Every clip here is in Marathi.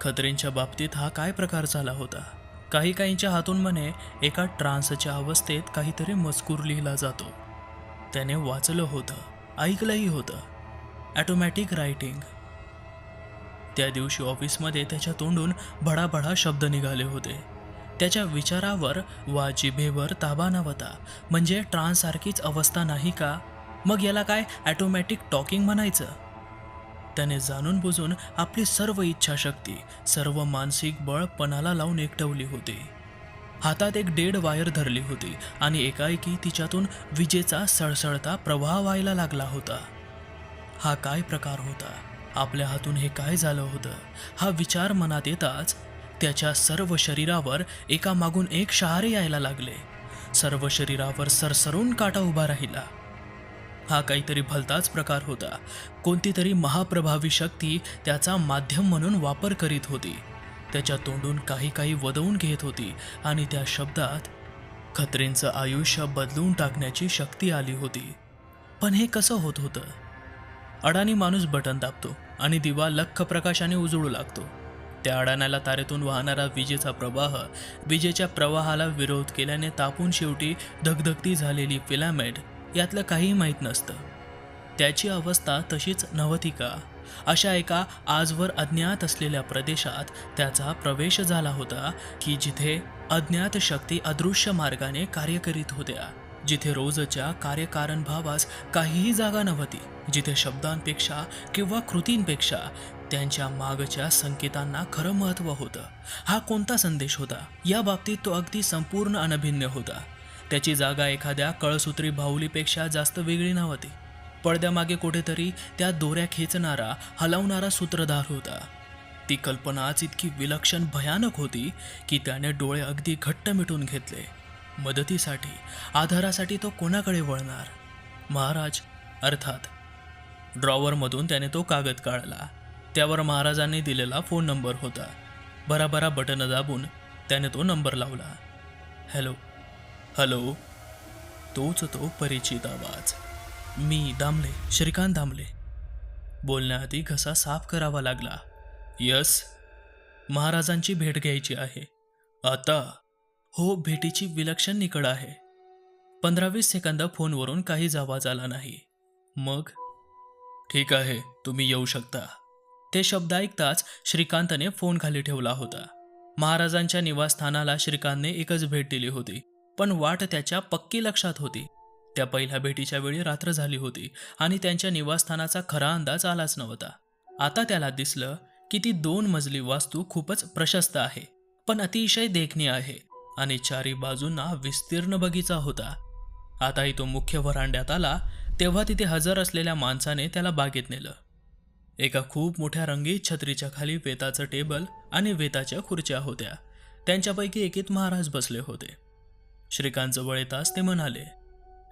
खत्रींच्या बाबतीत हा काय प्रकार झाला होता? काही काहींच्या हातून म्हणे एका ट्रान्सच्या अवस्थेत काहीतरी मजकूर लिहिला जातो. त्याने वाचलं होतं ऐकलंही होतं. ॲटोमॅटिक रायटिंग त्या दिवशी ऑफिसमध्ये त्याच्या तोंडून भडाभडा शब्द निघाले होते. त्याच्या विचारावर वा जिभेवर ताबा नव्हता. म्हणजे ट्रान्ससारखीच अवस्था नाही का? मग याला काय ॲटोमॅटिक टॉकिंग म्हणायचं? त्याने जाणून बुजून आपली सर्व इच्छाशक्ती सर्व मानसिक बळ पणाला लावून एकटवली होती. हातात एक डेड वायर धरली होती आणि एकाएकी तिच्यातून विजेचा सळसळता प्रवाह व्हायला लागला होता. हा काय प्रकार होता? आपल्या हातून हे काय झालं होतं? हा विचार मनात येताच त्याच्या सर्व शरीरावर एकामागून एक शहारे यायला लागले. सर्व शरीरावर सरसरून काटा उभा राहिला. हा काहीतरी भलताच प्रकार होता. कोणती तरी महाप्रभावी शक्ती त्याचा माध्यम म्हणून वापर करीत होती. त्याच्या तोंडून काही काही वदवून घेत होती आणि त्या शब्दात खत्रींचं आयुष्य बदलून टाकण्याची शक्ती आली होती. पण हे कसं होत होतं? अडाणी माणूस बटन दाबतो आणि दिवा लख्ख प्रकाशाने उजळू लागतो. त्या अडाण्याला तारेतून वाहणारा विजेचा प्रवाह विजेच्या प्रवाहाला विरोध केल्याने तापून शेवटी धगधगती झालेली फिलामेंट यातलं काहीही माहीत नसतं. त्याची अवस्था तशीच नव्हती का अशा एका आजवर अज्ञात असलेल्या प्रदेशात त्याचा प्रवेश झाला होता की जिथे अज्ञात शक्ती अदृश्य मार्गाने कार्य करीत होत्या. जिथे रोजच्या कार्यकारण भावास काहीही जागा नव्हती. जिथे शब्दांपेक्षा किंवा कृतींपेक्षा त्यांच्या मागच्या संकेतांना खरं महत्त्व होतं. हा कोणता संदेश होता? या बाबतीत तो अगदी संपूर्ण अनभिन्न होता. त्याची जागा एखाद्या कळसूत्री बाहुलीपेक्षा जास्त वेगळी नव्हती पडद्यामागे कुठेतरी त्या दोऱ्या खेचणारा हलवणारा सूत्रधार होता. ती कल्पनाच इतकी विलक्षण भयानक होती की त्याने डोळे अगदी घट्ट मिटून घेतले. मदतीसाठी आधारासाठी तो कोणाकडे वळणार? महाराज अर्थात. ड्रॉवरमधून त्याने तो कागद काढला. त्यावर महाराजांनी दिलेला फोन नंबर होता. भराभरा बटन दाबून त्याने तो नंबर लावला. Hello hello. तोच तो परिचित आवाज. मी दामले श्रीकांत दामले. बोलण्याआधी घसा साफ करावा लागला. यस. महाराजांची भेट घ्यायची आहे. आता. हो भेटीची विलक्षण निकड आहे. पंधरावीस सेकंद फोनवरून काहीच आवाज आला नाही. मग? ठीक आहे तुम्ही येऊ शकता. ते शब्द ऐकताच श्रीकांतने फोन खाली ठेवला होता. महाराजांच्या निवासस्थानाला श्रीकांतने एकच भेट दिली होती. पण वाट त्याच्या पक्की लक्षात होती. त्या पहिल्या भेटीच्या वेळी रात्र झाली होती आणि त्यांच्या निवासस्थानाचा खरा अंदाज आलाच नव्हता. आता त्याला दिसलं की ती दोन मजली वास्तू खूपच प्रशस्त आहे पण अतिशय देखणी आहे आणि चारी बाजूंना विस्तीर्ण बगीचा होता. आताही तो मुख्य व्हरांड्यात आला तेव्हा तिथे हजर असलेल्या माणसाने त्याला बागेत नेलं. एका खूप मोठ्या रंगीत छत्रीच्या खाली वेताचं टेबल आणि वेताच्या खुर्च्या होत्या. त्यांच्यापैकी एकीत महाराज बसले होते. श्रीकांत जवळ येताच ते म्हणाले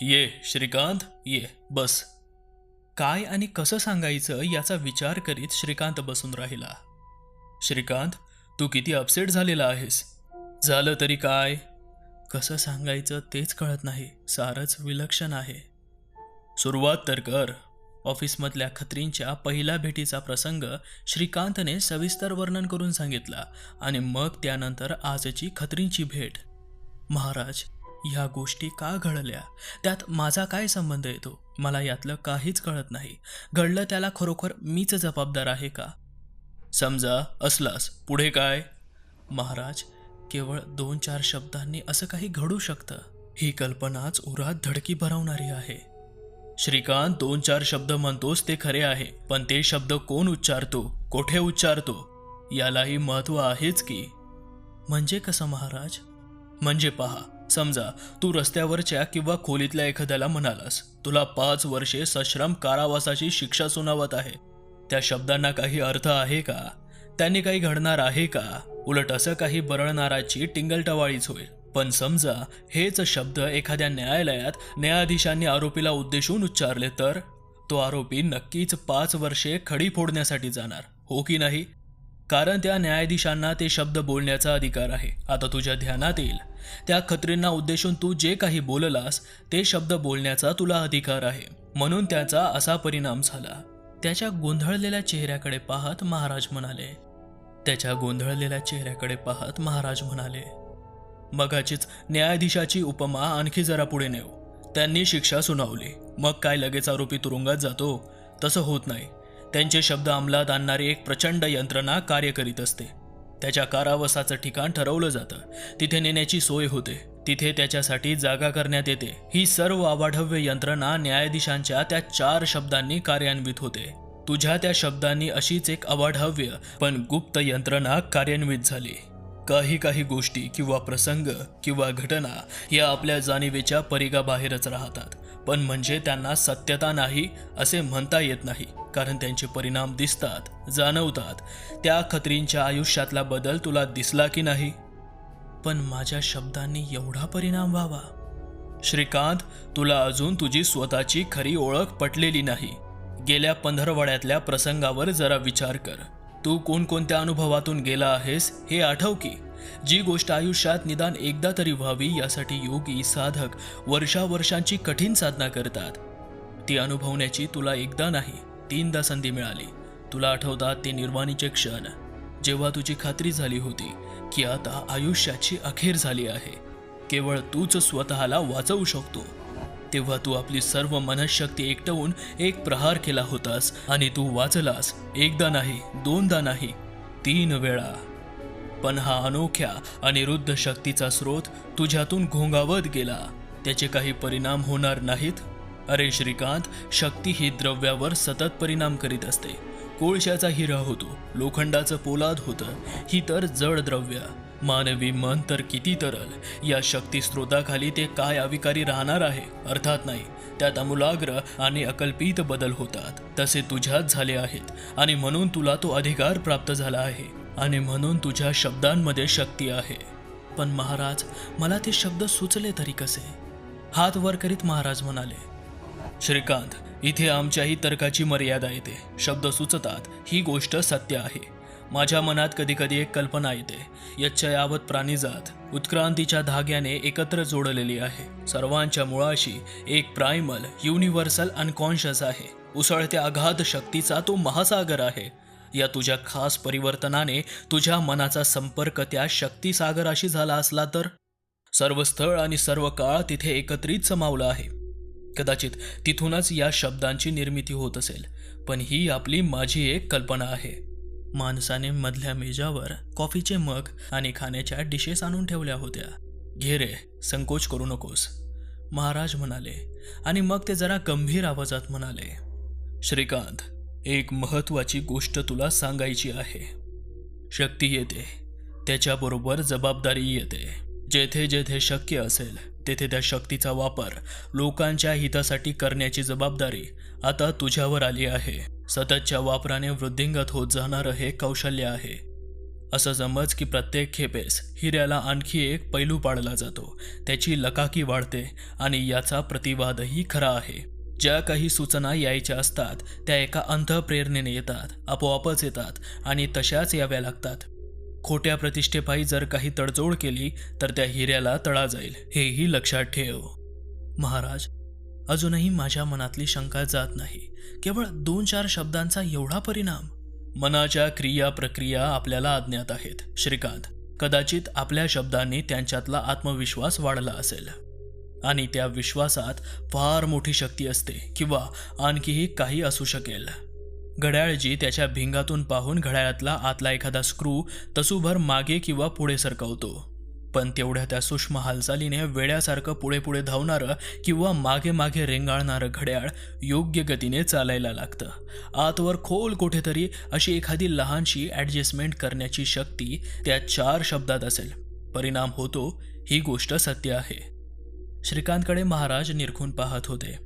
ये श्रीकांत ये बस. काय आणि कसं सांगायचं याचा विचार करीत श्रीकांत बसून राहिला. श्रीकांत तू किती अपसेट झालेला आहेस. झालं तरी काय? कसं सांगायचं तेच कळत नाही. सारंच विलक्षण आहे. सुरुवात तर कर. ऑफिसमधल्या खत्रींच्या पहिल्या भेटीचा प्रसंग श्रीकांतने सविस्तर वर्णन करून सांगितला आणि मग त्यानंतर आजची खत्रींची भेट. महाराज ह्या गोष्टी का घडल्या? त्यात माझा काय संबंध येतो? मला यातलं काहीच कळत नाही. घडलं त्याला खरोखर मीच जबाबदार आहे का? समजा असलास. पुढे काय? महाराज केवळ दोन चार शब्दांनी असं काही घडू शकतं. ही कल्पनाच उरात धडकी भरवणारी आहे. श्रीकांत दोन चार शब्द म्हणतोस ते खरे आहे पण ते शब्द कोण उच्चारतो? कोठे उच्चारतो? यालाही महत्त्व आहेच की. म्हणजे कसं महाराज? म्हणजे पहा समजा तू रस्त्यावरच्या किंवा खोलीतल्या एखाद्याला म्हणालास तुला पाच वर्षे सश्रम कारावासाची शिक्षा सुनावत आहे. त्या शब्दांना काही अर्थ आहे का? त्यांनी काही घडणार आहे का? उलट असं काही बरळणाराची टिंगलटवाळीच होईल. पण समजा हेच शब्द एखाद्या न्यायालयात न्यायाधीशांनी आरोपीला उद्देशून उच्चारले तर? तो आरोपी नक्कीच पाच वर्षे खडी फोडण्यासाठी जाणार हो की नाही? कारण त्या न्यायाधीशांना ते शब्द बोलण्याचा अधिकार आहे. आता तुझ्या ध्यानात येईल. त्या खत्रींना उद्देशून तू जे काही बोललास ते शब्द बोलण्याचा तुला अधिकार आहे. म्हणून त्याचा असा परिणाम झाला. त्याच्या गोंधळलेल्या चेहऱ्याकडे पाहत महाराज म्हणाले त्याच्या गोंधळलेल्या चेहऱ्याकडे पाहत महाराज म्हणाले मगाचीच न्यायाधीशाची उपमा आणखी जरा पुढे नेऊ. त्यांनी शिक्षा सुनावली. मग काय लगेच आरोपी तुरुंगात जातो? तसं होत नाही. त्यांचे शब्द अंमलात आणणारी एक प्रचंड यंत्रणा कार्य करीत असते. त्याच्या कारावासाचं ठिकाण ठरवलं जातं. तिथे नेण्याची सोय होते. तिथे त्याच्यासाठी जागा करण्यात येते. ही सर्व आवाढव्य यंत्रणा न्यायाधीशांच्या त्या चार शब्दांनी कार्यान्वित होते. तुझ्या त्या शब्दांनी अशीच एक अवाढव्य पण गुप्त यंत्रणा कार्यान्वित झाली. काही काही गोष्टी किंवा प्रसंग किंवा घटना या आपल्या जाणीवेच्या परिगाबाहेरच राहतात. पण म्हणजे त्यांना सत्यता नाही असे म्हणता येत नाही कारण त्यांचे परिणाम दिसतात जाणवतात. त्या खत्रींच्या आयुष्यातला बदल तुला दिसला की नाही? पण माझ्या शब्दांनी एवढा परिणाम व्हावा. श्रीकांत तुला अजून तुझी स्वतःची खरी ओळख पटलेली नाही. गेल्या पंधरवड्यातल्या प्रसंगावर जरा विचार कर. तू कोणकोणत्या अनुभवातून गेला आहेस हे आठव की. जी गोष्ट आयुष्यात निदान एकदा तरी व्हावी यासाठी योगी साधक वर्षावर्षांची कठीण साधना करतात. ती अनुभवण्याची तुला एकदा नाही तीनदा संधी मिळाली. तुला आठवतात ते निर्वाणीचे क्षण. जेव्हा तुझी खात्री झाली होती की आता आयुष्याची अखेर झाली आहे केवळ तूच स्वतःला वाचवू शकतो. तेव्हा तू आपली सर्व मनशक्ती एकटवून एक प्रहार केला होतास आणि तू वाचलास एकदा नाही दोनदा नाही तीन वेळा. पण हा अनोख्या अनिरुद्ध शक्तीचा स्रोत तुझ्यातून घोंगावत गेला. त्याचे काही परिणाम होणार नाहीत? अरे श्रीकांत शक्ती ही द्रव्यावर सतत परिणाम करीत असते. कोळशाचा हिरा होतो लोखंडाचं पोलाद होतं. ही तर जड द्रव्य. मानवी मन तर किती तरल. या शक्ती स्रोताखाली ते काय अविकारी राहणार आहे? अर्थात नाही. त्यात अमूलाग्र आणि अकल्पित बदल होतात. तसे तुझ्यात झाले आहेत आणि म्हणून तुला तो अधिकार प्राप्त झाला आहे. आणि म्हणून तुझ्या शब्दांमध्ये शक्ती आहे. पण महाराज मला ते शब्द सुचले तरी कसे? हात वर करीत महाराज म्हणाले श्रीकांत इथे आमच्याही तर्काची मर्यादा येते. शब्द सुचतात ही गोष्ट सत्य आहे. माझ्या मनात कधीकधी एक कल्पना येते. यच्छयावत प्राणीजात उत्क्रांतीच्या धाग्याने एकत्र जोडलेली आहे. सर्वांच्या मुळाशी एक प्रायमल युनिव्हर्सल अनकॉन्शियस आहे. उसळत्या अगाध शक्तीचा तो महासागर आहे. या तुझ्या खास परिवर्तनाने तुझ्या मनाचा संपर्क त्या शक्तीसागराशी झाला असला तर? सर्व स्थळ आणि सर्व काळ तिथे एकत्रित समावलं आहे. कदाचित तिथूनच या शब्दांची निर्मिती होत असेल पण ही आपली माझी एक कल्पना आहे. माणसाने मधल्या मेजावर कॉफीचे मग आणि खाण्याच्या डिशेस आणून ठेवल्या होत्या. घे रे संकोच करू नकोस. महाराज म्हणाले आणि मग ते जरा गंभीर आवाजात म्हणाले श्रीकांत एक महत्वाची गोष्ट तुला सांगायची आहे. शक्ती येते. त्याच्याबरोबर जबाबदारी येते. जेथे जेथे शक्य असेल तेथे त्या शक्तीचा वापर लोकांच्या हितासाठी करण्याची जबाबदारी आता तुझ्यावर आली आहे. सततच्या वापराने वृद्धिंगत होत जाणारं हे कौशल्य आहे. असं समज की प्रत्येक खेपेस हिऱ्याला आणखी एक पैलू पाडला जातो. त्याची लकाकी वाढते आणि याचा प्रतिवादही खरा आहे. ज्या काही सूचना यायच्या असतात त्या एका अंतप्रेरणेने येतात आपोआपच येतात आणि तशाच याव्या लागतात. खोट्या प्रतिष्ठेपायी जर काही तडजोड केली तर त्या हिऱ्याला तळा जाईल हेही लक्षात ठेव. महाराज अजूनही माझ्या मनातली शंका जात नाही. केवळ दोन चार शब्दांचा एवढा परिणाम. मनाच्या क्रिया प्रक्रिया आपल्याला अज्ञात आहेत श्रीकांत. कदाचित आपल्या शब्दांनी त्यांच्यातला आत्मविश्वास वाढला असेल. आणि त्या विश्वासात फार मोठी शक्ती असते किंवा आणखीही काही असू शकेल. घड्याळजी त्याच्या भिंगातून पाहून घड्याळातला आतला एखादा स्क्रू तसूभर मागे किंवा पुढे सरकवतो. पण तेवढ्या त्या सूक्ष्म हालचालीने वेड्यासारखं पुढे पुढे धावणारं किंवा मागे मागे रेंगाळणारं घड्याळ योग्य गतीने चालायला लागतं. आतवर खोल कुठेतरी अशी एखादी लहानशी ॲडजस्टमेंट करण्याची शक्ती त्या चार शब्दात असेल. परिणाम होतो ही गोष्ट सत्य आहे. श्रीकांतकडे महाराज निरखून पाहत होते.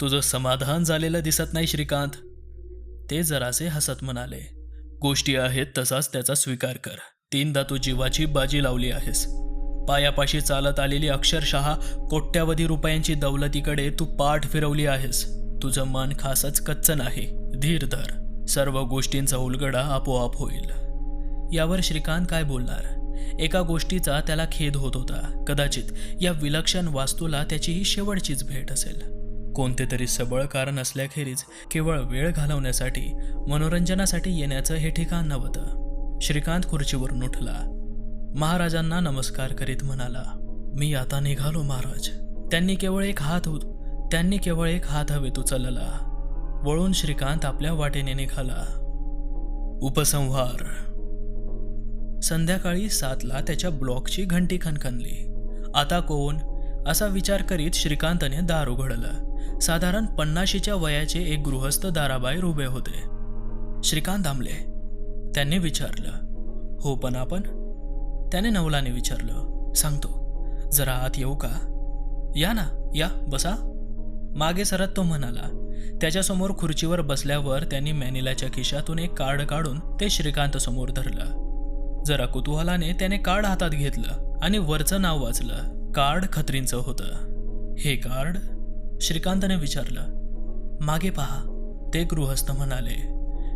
तुझं समाधान झालेलं दिसत नाही श्रीकांत. ते जरासे हसत म्हणाले. गोष्टी आहेत तसाच त्याचा स्वीकार कर. तीनदा तू जीवाची बाजी लावली आहेस. पायापाशी चालत आलेली अक्षरशः कोट्यावधी रुपयांची दौलतीकडे तू पाठ फिरवली आहेस. तुझं मन खासच कच्च नाही. धीर धर. सर्व गोष्टींचा उलगडा आपोआप होईल. यावर श्रीकांत काय बोलणार? एका गोष्टीचा त्याला खेद होत होता. कदाचित या विलक्षण वास्तूला त्याची ही शेवटचीच भेट असेल. कोणते तरी सबळ कारण असल्याखेरीज केवळ वेळ घालवण्यासाठी मनोरंजनासाठी येण्याचं हे ठिकाण नव्हतं. श्रीकांत खुर्चीवरून उठला. महाराजांना नमस्कार करीत म्हणाला मी आता निघालो महाराज. त्यांनी केवळ एक हात उत त्यांनी केवळ एक हात हवेत उचलला. वळून श्रीकांत आपल्या वाटेने निघाला. उपसंहार संध्याकाळी सातला त्याच्या ब्लॉकची घंटी खणखणली आता कोण? असा विचार करीत श्रीकांतने दार उघडलं. साधारण पन्नाशीच्या वयाचे एक गृहस्थ दाराबाहेर उभे होते. श्रीकांत थांबले त्यांनी विचारलं हो पण आपण? त्याने नवलाने विचारलं सांगतो. जरा आत येऊ का? या ना या बसा. मागे सरत तो म्हणाला त्याच्यासमोर खुर्चीवर बसल्यावर त्यांनी मॅनिलाच्या खिशातून एक कार्ड काढून ते श्रीकांत समोर धरलं. जरा कुतूहलाने त्याने कार्ड हातात घेतलं आणि वरचं नाव वाचलं. कार्ड खत्रींचं होतं. हे कार्ड? श्रीकांतने विचारलं. मागे पहा ते गृहस्थ म्हणाले.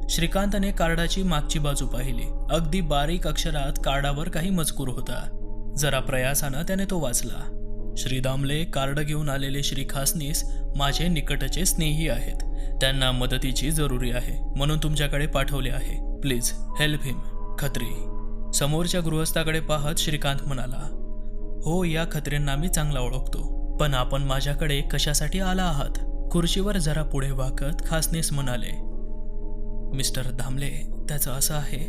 श्रीकांतने कार्डाची मागची बाजू पाहिली. अगदी बारीक अक्षरात कार्डावर काही मजकूर होता. जरा प्रयासानं त्याने तो वाचला. श्री दामले कार्ड घेऊन आलेले श्री खासनीस माझे निकटचे स्नेही आहेत. त्यांना मदतीची जरुरी आहे. म्हणून तुमच्याकडे पाठवले आहे. Please help him Khatri. समोरच्या गृहस्थाकडे पाहत श्रीकांत म्हणाला हो या खत्रींना मी चांगला ओळखतो पण आपण माझ्याकडे कशासाठी आला आहात? खुर्चीवर जरा पुढे वाकत खासनीस म्हणाले मिस्टर धामले त्याचं असं आहे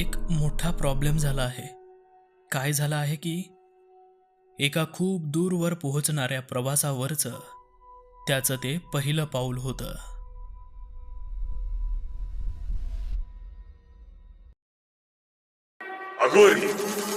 एक मोठा प्रॉब्लेम झाला आहे. काय झालं आहे की? एका खूप दूरवर पोहोचणाऱ्या प्रवासावरचं त्याचं ते पहिलं पाऊल होतं. о горе.